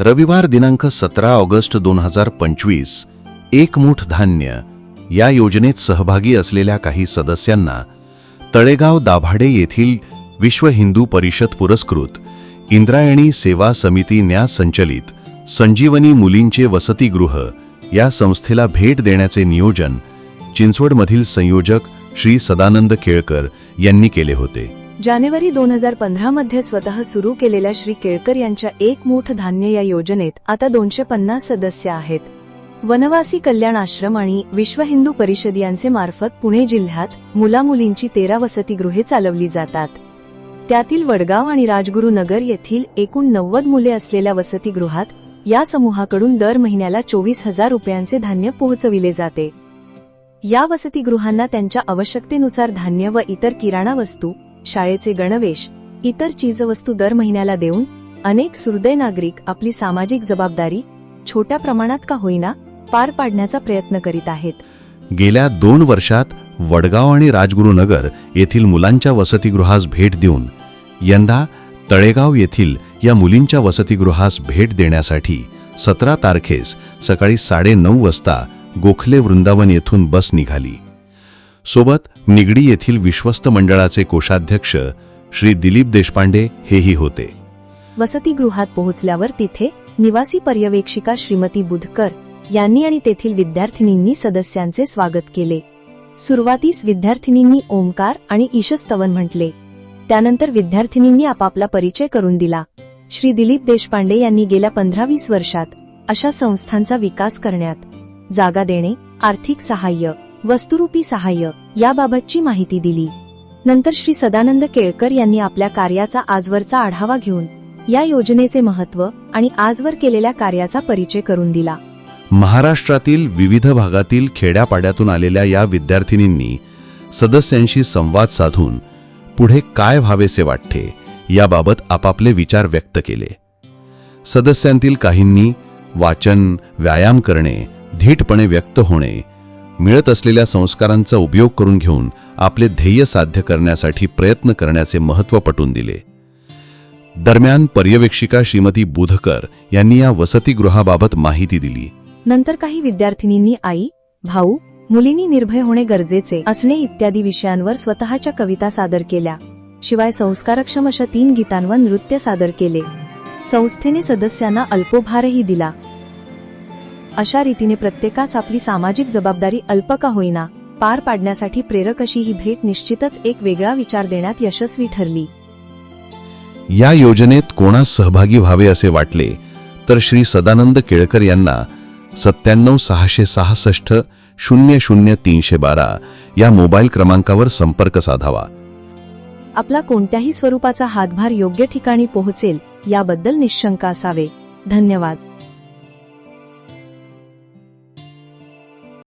रविवार दिनांक सतरा ऑगस्ट दोन हजार पंचवीस एकमुठ धान्य या योजनेत सहभागी असलेल्या काही सदस्यांना तळेगाव दाभाडे येथील विश्व हिंदू परिषद पुरस्कृत इंद्रायणी सेवा समिती न्यास संचलित संजीवनी मुलींचे वसतिगृह या संस्थेला भेट देण्याचे नियोजन चिंचवडमधील संयोजक श्री सदानंद केळकर यांनी केले होते. जानेवारी दोन हजार पंधरामध्ये स्वतः सुरू केलेल्या श्री केळकर यांच्या एक मूठ धान्य या योजनेत आता दोनशे पन्नास सदस्य आहेत. वनवासी कल्याण आश्रम आणि विश्व हिंदू परिषद यांचे मार्फत पुणे जिल्ह्यात मुलामुलींची तेरा वसतिगृहे चालवली जातात. त्यातील वडगाव आणि राजगुरुनगर येथील एकूण नव्वद मुले असलेल्या वसतिगृहात या समूहाकडून दर महिन्याला चोवीस हजार रुपयांचे धान्य पोहोचविले जाते. या वसतिगृहांना त्यांच्या आवश्यकतेनुसार धान्य व इतर किराणा वस्तू शाळेचे गणवेश इतर चीजवस्तू दर महिन्याला देऊन अनेक सुहृदय नागरिक आपली सामाजिक जबाबदारी छोट्या प्रमाणात का होईना पार पाडण्याचा प्रयत्न करीत आहेत. गेल्या दोन वर्षात वडगाव आणि राजगुरुनगर येथील मुलांच्या वसतिगृहास भेट देऊन यंदा तळेगाव येथील या मुलींच्या वसतिगृहास भेट देण्यासाठी सतरा तारखेस सकाळी साडेनऊ वाजता गोखले वृंदावन येथून बस निघाली. सोबत निगडी येथील विश्वस्त मंडळाचे कोषाध्यक्ष श्री दिलीप देशपांडे हेही होते. वसतिगृहात पोहोचल्यावर तिथे निवासी पर्यवेक्षिका श्रीमती बुधकर यांनी आणि तेथील विद्यार्थिनींनी सदस्यांचे स्वागत केले. सुरुवातीस विद्यार्थिनींनी ओंकार आणि ईशस्तवन म्हटले. त्यानंतर विद्यार्थिनींनी आपापला परिचय करून दिला. श्री दिलीप देशपांडे यांनी गेल्या पंधरा वीस वर्षात अशा संस्थांचा विकास करण्यात जागा देणे आर्थिक सहाय्य वस्तुरूपी सहाय्य याबाबतची माहिती दिली. नंतर श्री सदानंद केळकर यांनी आपल्या कार्याचा आजवरचा आढावा घेऊन या योजनेचे महत्त्व आणि आजवर केलेल्या कार्याचा परिचय करून दिला. महाराष्ट्रातील विविध भागातील खेड्यापाड्यातून आलेल्या या विद्यार्थिनींनी सदस्यांशी संवाद साधून पुढे काय व्हावेसे वाटते याबाबत आपापले विचार व्यक्त केले. सदस्यांतील काहींनी वाचन व्यायाम करणे धीटपणे व्यक्त होणे मिळत असलेल्या संस्कारांचा उपयोग करून घेऊन आपले ध्येय साध्य करण्यासाठी प्रयत्न करण्याचे महत्त्व पटवून दिले. दरम्यान पर्यवेक्षिका श्रीमती बुधकर यांनी या वसतिगृहाबाबत माहिती दिली. नंतर काही विद्यार्थिनींनी आई भाऊ मुलींनी निर्भय होणे गरजेचे असणे इत्यादी विषयांवर स्वतःच्या कविता सादर केल्या. शिवाय संस्कारक्षम अशा तीन गीतांवर नृत्य सादर केले. संस्थेने सदस्यांना अल्पोभारही दिला. अशा रीतीने प्रत्येकास आपली सामाजिक जबाबदारी अल्प का होईना पार पाडण्यासाठी प्रेरक अशी ही भेट निश्चितच एक वेगळा विचार देण्यात यशस्वी ठरली. या योजनेत कोणास सहभागी व्हावे असे वाटले तर श्री सदानंद केळकर यांना सत्त्याण्णव सहाशे सहासष्ट शून्य शून्य तीनशे बारा या मोबाईल क्रमांकावर संपर्क साधावा. आपला कोणत्याही स्वरूपाचा हातभार योग्य ठिकाणी पोहोचेल याबद्दल निशंक असावे. धन्यवाद.